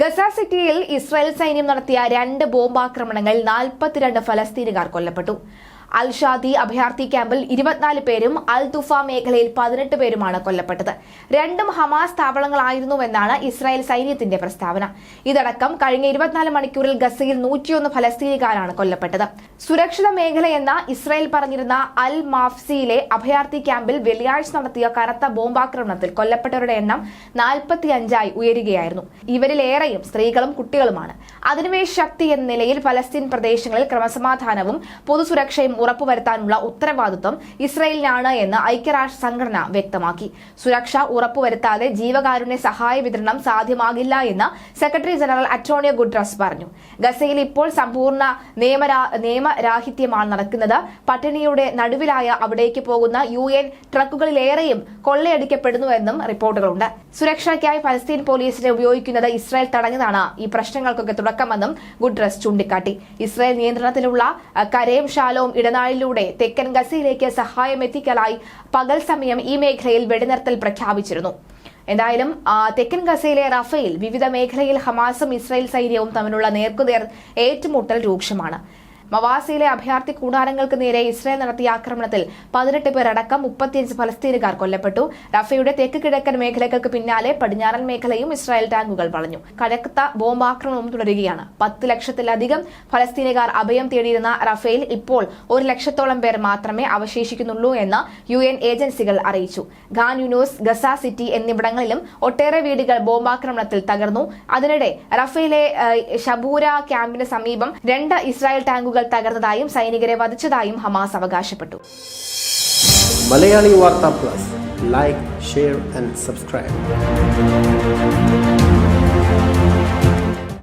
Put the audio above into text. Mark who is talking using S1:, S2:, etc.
S1: Gaza സിറ്റിയിൽ Israel സൈന്യം നടത്തിയ രണ്ട് ബോംബാക്രമണങ്ങളിൽ നാൽപ്പത്തിരണ്ട് ഫലസ്തീനുകാർ കൊല്ലപ്പെട്ടു. അൽ ഷാദി അഭയാർത്ഥി ക്യാമ്പിൽ ഇരുപത്തിനാല് പേരും അൽ തുഫ മേഖലയിൽ പതിനെട്ട് പേരുമാണ് കൊല്ലപ്പെട്ടത്. രണ്ടും ഹമാസ് താവളങ്ങളായിരുന്നുവെന്നാണ് ഇസ്രായേൽ സൈന്യത്തിന്റെ പ്രസ്താവന. ഇതടക്കം കഴിഞ്ഞ ഇരുപത്തിനാല് മണിക്കൂറിൽ ഗസയിൽ നൂറ്റിയൊന്ന് ഫലസ്തീനുകാരാണ് കൊല്ലപ്പെട്ടത്. സുരക്ഷിത മേഖലയെന്ന ഇസ്രായേൽ പറഞ്ഞിരുന്ന അൽ മാഫ്സിയിലെ അഭയാർത്ഥി ക്യാമ്പിൽ വെള്ളിയാഴ്ച നടത്തിയ കനത്ത ബോംബാക്രമണത്തിൽ കൊല്ലപ്പെട്ടവരുടെ എണ്ണം നാൽപ്പത്തി അഞ്ചായി ഉയരുകയായിരുന്നു. ഇവരിലേറെയും സ്ത്രീകളും കുട്ടികളുമാണ്. അധിനിവേശ ശക്തി എന്ന നിലയിൽ ഫലസ്തീൻ പ്രദേശങ്ങളിൽ ക്രമസമാധാനവും പൊതുസുരക്ഷയും ഉറപ്പുവരുത്താനുള്ള ഉത്തരവാദിത്വം ഇസ്രയേലിനാണ് എന്ന് ഐക്യരാഷ്ട്ര സംഘടന വ്യക്തമാക്കി. സുരക്ഷ ഉറപ്പുവരുത്താതെ ജീവകാരുണ്യ സഹായ വിതരണം സാധ്യമാകില്ല എന്ന് സെക്രട്ടറി ജനറൽ അറ്റോണിയോ ഗുഡ്രസ് പറഞ്ഞു. ഗസയിൽ ഇപ്പോൾ സമ്പൂർണ നിയമരാ നിയമരാഹിത്യമാണ് നടക്കുന്നത്. പട്ടിണിയുടെ നടുവിലായ അവിടേക്ക് പോകുന്ന യു എൻ ട്രക്കുകളിലേറെയും കൊള്ളയടിക്കപ്പെടുന്നുവെന്നും റിപ്പോർട്ടുകളുണ്ട്. സുരക്ഷയ്ക്കായി ഫലസ്തീൻ പോലീസിനെ ഉപയോഗിക്കുന്നത് ഇസ്രായേൽ തടഞ്ഞതാണ്. ഈ പ്രശ്നങ്ങൾക്കൊക്കെ തുടക്കമെന്നും ഗുഡ്രസ് ചൂണ്ടിക്കാട്ടി. ഇസ്രായേൽ നിയന്ത്രണത്തിലുള്ള കരേം ഷാലോം ഇടനാഴിലൂടെ തെക്കൻ ഗസയിലേക്ക് സഹായം എത്തിക്കലായി പകൽ സമയം ഈ മേഖലയിൽ വെടിനിർത്തൽ പ്രഖ്യാപിച്ചിരുന്നു. എന്തായാലും തെക്കൻ ഗസയിലെ റഫേൽ വിവിധ മേഖലയിൽ ഹമാസും ഇസ്രായേൽ സൈന്യവും തമ്മിലുള്ള നേർക്കുനേർ ഏറ്റുമുട്ടൽ രൂക്ഷമാണ്. മവാസിയിലെ അഭയാർത്ഥി കൂടാരങ്ങൾക്ക് നേരെ ഇസ്രായേൽ നടത്തിയ ആക്രമണത്തിൽ പതിനെട്ട് പേരടക്കം മുപ്പത്തിയഞ്ച് ഫലസ്തീനുകാർ കൊല്ലപ്പെട്ടു. റഫയുടെ തെക്ക് കിഴക്കൻ മേഖലകൾക്ക് പിന്നാലെ പടിഞ്ഞാറൻ മേഖലയും ഇസ്രായേൽ ടാങ്കുകൾ വളഞ്ഞു. കഴക്കത്ത ബോംബാക്രമണവും തുടരുകയാണ്. പത്ത് ലക്ഷത്തിലധികം ഫലസ്തീനുകാർ അഭയം തേടിയിരുന്ന റഫേൽ ഇപ്പോൾ ഒരു ലക്ഷത്തോളം പേർ മാത്രമേ അവശേഷിക്കുന്നുള്ളൂ എന്ന് യു എൻ ഏജൻസികൾ അറിയിച്ചു. ഖാൻ യുനൂസ് ഗസ സിറ്റി എന്നിവിടങ്ങളിലും ഒട്ടേറെ വീടുകൾ ബോംബാക്രമണത്തിൽ തകർന്നു. അതിനിടെ റഫേലെ ഷബൂര ക്യാമ്പിന് സമീപം രണ്ട് ഇസ്രായേൽ ടാങ്കുകൾ തകർന്നതായും സൈനികരെ വധിച്ചതായും ഹമാസ് അവകാശപ്പെട്ടു.
S2: Malayali Vartha plus. Like share and subscribe